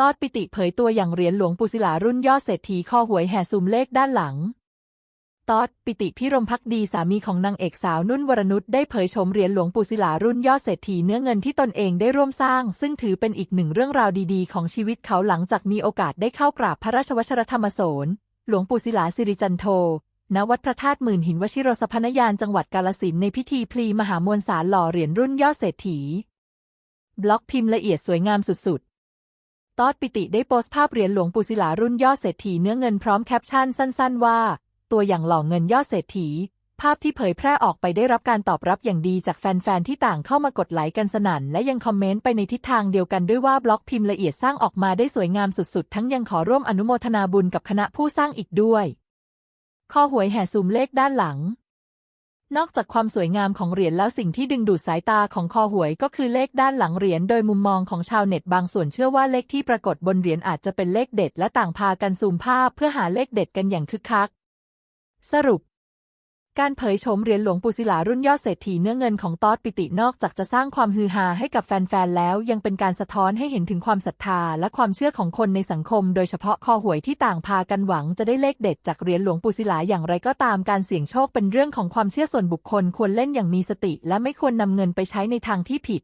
ตอดปิติเผยตัวอย่างเหรียญหลวงปู่ศิลารุ่นยอดเศรษฐีคอหวยแห่ซุมเลขด้านหลัง ตอดปิติพิรมพักดีสามีของนางเอกสาวนุ่นวรนุชได้เผยชมเหรียญหลวงปู่ศิลารุ่นยอดเศรษฐีเนื้อเงินที่ตนเองได้ร่วมสร้าง ซึ่งถือเป็นอีกหนึ่งเรื่องราวดีๆ ของชีวิตเขาหลังจากมีโอกาสได้เข้ากราบพระราชวชรธรรมโสนหลวงปู่ศิลาสิริจันโทณวัดพระธาตุหมื่นหินวชิโรสพนยานจังหวัดกาลสินในพิธีพลีมหามวลสารหล่อเหรียญรุ่นยอดเศรษฐี บล็อกพิมพ์ละเอียดสวยงามสุดๆ ตอดปิติได้โพสต์ภาพเหรียญหลวงปู่ศิลารุ่นยอดเศรษฐีเนื้อเงินพร้อมแคปชั่นสั้น ๆ ว่า ตัวอย่างหล่อเงินยอดเศรษฐี ภาพที่เผยแพร่ออกไปได้รับการตอบรับอย่างดีจากแฟน ๆ ที่ต่างเข้ามากดไลค์กันสนั่น และยังคอมเมนต์ไปในทิศทางเดียวกันด้วยว่าบล็อกพิมพ์ละเอียดสร้างออกมาได้สวยงามสุด ๆ ทั้งยังขอร่วมอนุโมทนาบุญกับคณะผู้สร้างอีกด้วย ข้อหวยแห่ซูมเลขด้านหลัง นอกจากความสวยงามของเหรียญแล้วสิ่งที่ดึงดูดสายตาของคอหวยก็คือเลขด้านหลังเหรียญโดยมุมมองของชาวเน็ตบางส่วนเชื่อว่าเลขที่ปรากฏบนเหรียญอาจจะเป็นเลขเด็ดและต่างพากันซูมภาพเพื่อหาเลขเด็ดกันอย่างคึกคัก สรุป การเผยโฉมเหรียญหลวงปู่ศิลารุ่นยอดเศรษฐีเนื้อเงินของตอดปิตินอกจากจะสร้างความฮือฮาให้กับแฟนๆ แล้ว ยังเป็นการสะท้อนให้เห็นถึงความศรัทธาและความเชื่อของคนในสังคม โดยเฉพาะคอหวยที่ต่างพากันหวังจะได้เลขเด็ดจากเหรียญหลวงปู่ศิลาอย่างไรก็ตามการเสี่ยงโชคเป็นเรื่องของความเชื่อส่วนบุคคลควรเล่นอย่างมีสติ และไม่ควรนำเงินไปใช้ในทางที่ผิด